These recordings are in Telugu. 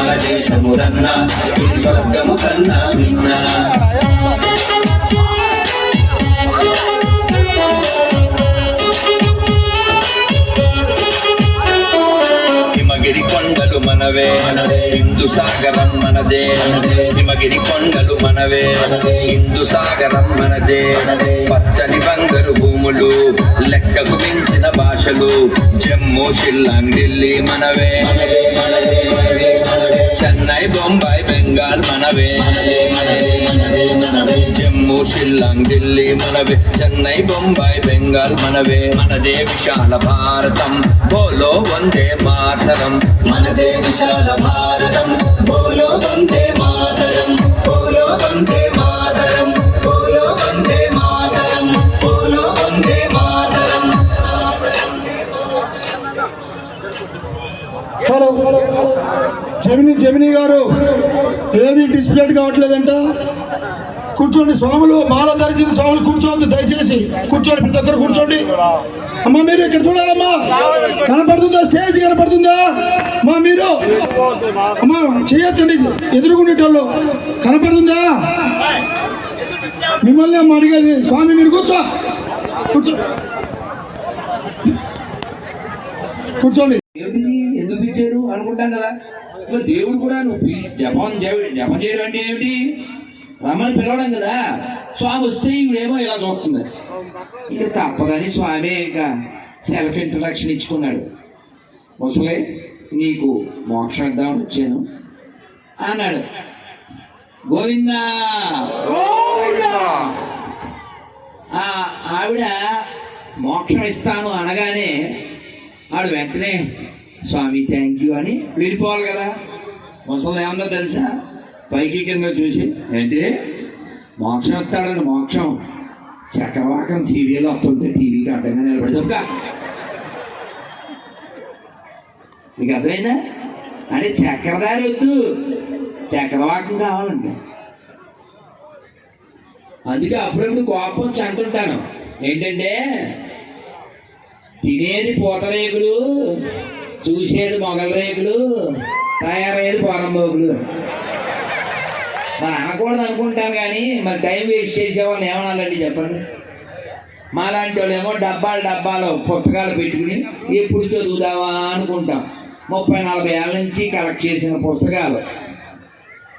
దేశం మన దేశము రన్నా ఇది స్వర్గము కన్నా విన్నా కొండలు మనవే. హిందూ సాగరం మనదే. హిమగిరి కొండలు మనవే. హిందూ సాగరం మనదే. పచ్చని బంగారు భూములు లెక్కకు మించిన భాషలు జమ్మూ షిల్లాంగ్ ఢిల్లీ మనవే. మనదే చెన్నై బొంబాయి బెంగాల్ మనవే. జమ్మూ షిల్లాంగ్ ఢిల్లీ మనవే. చెన్నై బొంబాయి బెంగాల్ మనవే. మనదే విశాల భారతం. బోలో వందే మాతరం. మనదే వందే విశాల భారతం. బోలో వందే మాతరం. బోలో వందే మాతరం. బోలో వందే మాతరం. బోలో వందే మాతరం. హలో. జమిని జమిని గారు ఏమి డిస్ప్లేట్ కావట్లేదంట. కూర్చోండి స్వాములు మాల ధరించిన స్వాములు కూర్చోవద్దు దయచేసి కూర్చోండి ప్రతి ఒక్కరు కూర్చోండి. అమ్మా మీరు ఇక్కడ చూడాలమ్మా. కనపడుతుందా? స్టేజ్ కనపడుతుందా? అమ్మా మీరు. అమ్మా చేయొచ్చండి ఎదురుకునేటోళ్ళు కనపడుతుందా? మిమ్మల్ని అమ్మ అడిగేది స్వామి మీరు కూర్చో. కూర్చో. కూర్చోండి. ఎందుకు పిలిచారు అనుకుంటాం కదా? ఇప్పుడు దేవుడు కూడా నువ్వు పిలిచి జపం జపం చేయడం అంటే ఏమిటి? రమ్మని పిలవడం కదా? స్వామి వస్తే ఇవిడేమో ఇలా చూస్తుంది. ఇక తప్పదని స్వామి ఇంకా సెల్ఫ్ ఇంట్రడక్షన్ ఇచ్చుకున్నాడు. ముసలే నీకు మోక్షం ఇద్దామని వచ్చాను. అన్నాడు. గోవిందా! ఆవిడ మోక్షం ఇస్తాను అనగానే ఆడు వెంటనే స్వామి థ్యాంక్ యూ అని వెళ్ళిపోవాలి కదా. ముసలి ఏమన్నా తెలుసా? పైకి కింద చూసి ఏంటి? మోక్షం వస్తాడని మోక్షం. చక్రవాకం సీరియల్ వస్తుంటే టీవీకి అడ్డంగా నిలబడి చెప్పుక మీకు అర్థమైందా అంటే చక్రధారి వద్దు చక్రవాకం కావాలండి అందుకే అప్పుడప్పుడు కోపం చంటుంటాను అంటుంటాను ఏంటంటే తినేది పూతరేకులు చూసేది మొగల రేకులు తయారయ్యేది పోరంబోకులు మరి అనకూడదు అనుకుంటాను కానీ మరి టైం వేస్ట్ చేసేవాళ్ళు ఏమనాలండి చెప్పండి? మాలాంటి వాళ్ళు ఏమో డబ్బాలు డబ్బాలు పుస్తకాలు పెట్టుకుని ఎప్పుడు చదువుదామా అనుకుంటాం. ముప్పై నలభై ఏళ్ళ నుంచి కలెక్ట్ చేసిన పుస్తకాలు.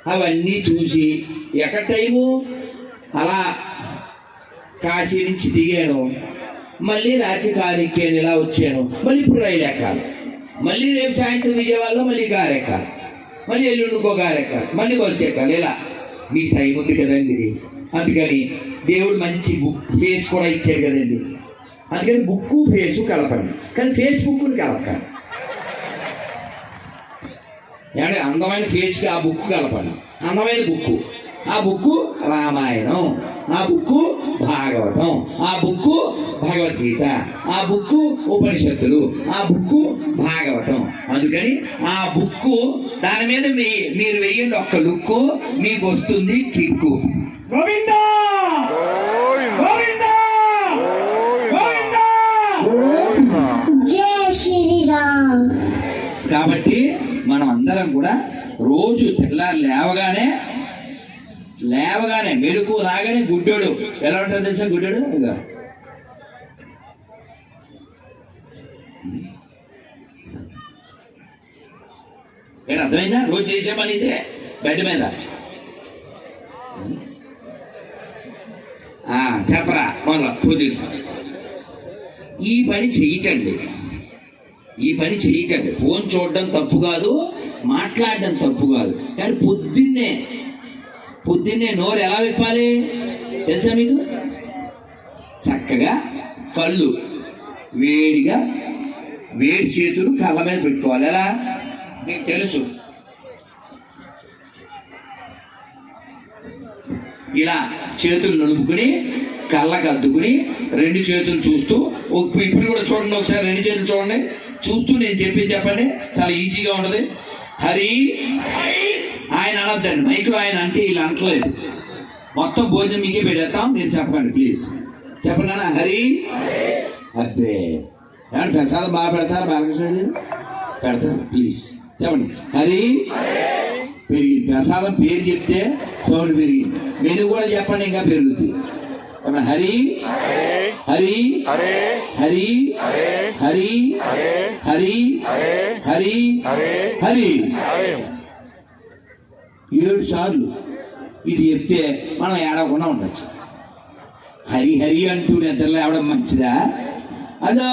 అవన్నీ చూసి ఎక్కడ టైము అలా కాశీ నుంచి దిగాను. మళ్ళీ రాత్రి కారు ఎక్కాను ఇలా వచ్చాను. మళ్ళీ ఇప్పుడు రైలు ఎక్కాలి. మళ్ళీ రేపు సాయంత్రం విజయవాడలో మళ్ళీ కారు ఎక్కాలి. మళ్ళీ ఎల్లుండికో కారు ఎక్కాలి. మళ్ళీ బస్సు ఎక్కాలి. ఇలా. మీ టైం ఉంది కదండి అందుకని దేవుడు మంచి బుక్ ఫేస్ కూడా ఇచ్చాడు కదండి. అందుకని బుక్ ఫేస్ కలపండి. కానీ ఫేస్బుక్ని కలపండి. ఏమంటే అందమైన ఫేస్కి ఆ బుక్ కలపండి. అందమైన బుక్ ఆ బుక్ రామాయణం. ఆ బుక్ భాగవతం ఆ బుక్ భగవద్గీత ఆ బుక్ ఉపనిషత్తులు ఆ బుక్ భాగవతం. అందుకని ఆ బుక్ దాని మీద మీ మీరు వెయ్యండి ఒక్క లుక్కు మీకు వస్తుంది కిక్కు. గోవిందా! గోవిందా! గోవిందా! జై శ్రీరామ్. కాబట్టి మనం అందరం కూడా రోజు తెల్లారి లేవగానే లేవగానే మెరుకు రాగానే గుడ్డోడు. ఎలా ఉంటుంది తెలుసా గుడ్డోడు? ఇదిగో. అర్థమైందా? రోజు చేసే పని ఇదే బెడ్ మీద. ఆ, చెప్పరా మొదల పొద్దున ఈ పని చెయ్యకండి. ఈ పని చెయ్యకండి. ఫోన్ చూడడం తప్పు కాదు మాట్లాడడం తప్పు కాదు. కానీ పొద్దున్నే పొద్దున్నే నోరు ఎలా విప్పాలి? తెలుసా మీకు? చక్కగా కళ్ళు వేడిగా వేడి చేతులు కళ్ళ మీద పెట్టుకోవాలి ఎలా? మీకు తెలుసు. ఇలా చేతులు నలుపుకుని కళ్ళకు అద్దుకుని రెండు చేతులు చూస్తూ ఒక- ఇప్పుడు కూడా చూడండి ఒకసారి రెండు చేతులు చూడండి. చూస్తూ నేను చెప్పింది చెప్పండి. చాలా ఈజీగా ఉంటుంది. హరి ఆయన అనొద్దండి. మైక్లో ఆయన అంటే ఇలా అంటలేదు మొత్తం భోజనం మీకే పెడతాం మీరు చెప్పండి ప్లీజ్ చెప్పండి అన్న హరి? అబ్బే. ఏమంటే ప్రసాదం బాగా పెడతారు బాలకృష్ణ పెడతారు ప్లీజ్ చెప్పండి. హరి? పెరిగింది. ప్రసాదం పేరు చెప్తే చౌడు పెరిగింది. మెను కూడా చెప్పండి ఇంకా పెరుగుతుంది చెప్పండి హరి? హరి? హరి. హరి? హరి. హరి? హరి. ఏడు సార్లు ఇది చెప్తే మనం ఏడవకుండా ఉండొచ్చు. హరి హరి అంటూ నిద్రలో ఎవడం మంచిదా? అదో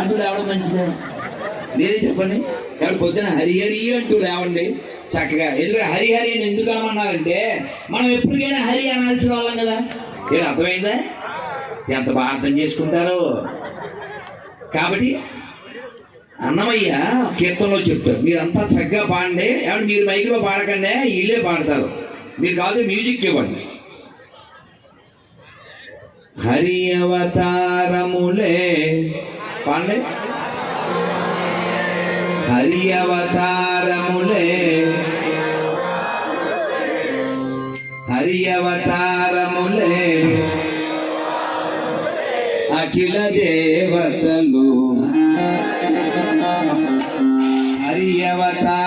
అంటూ లేవడం మంచిదా? మీరే చెప్పండి. ఎవరు పొద్దున హరి హరి అంటూ లేవండి. చక్కగా. ఎందుకంటే హరి హరి అని ఎందుకు అనమన్నారంటే మనం ఎప్పటికైనా హరి అనాల్సిన వాళ్ళం కదా. ఏం అర్థమైందా? ఎంత బాగా అర్థం చేసుకుంటారో. కాబట్టి అన్నమయ్య కీర్తనలో చెప్తారు. మీరంతా చక్కగా పాడండి. ఏమంటే మీరు మైక్లో పాడకండి. వీళ్ళే పాడతారు. మీరు కాదు మ్యూజిక్ ఇవ్వండి. హరి అవతారములే. పాడండి. హరి అవతారములే. హరి అవతార అఖిల దేవతలు. హరియవతా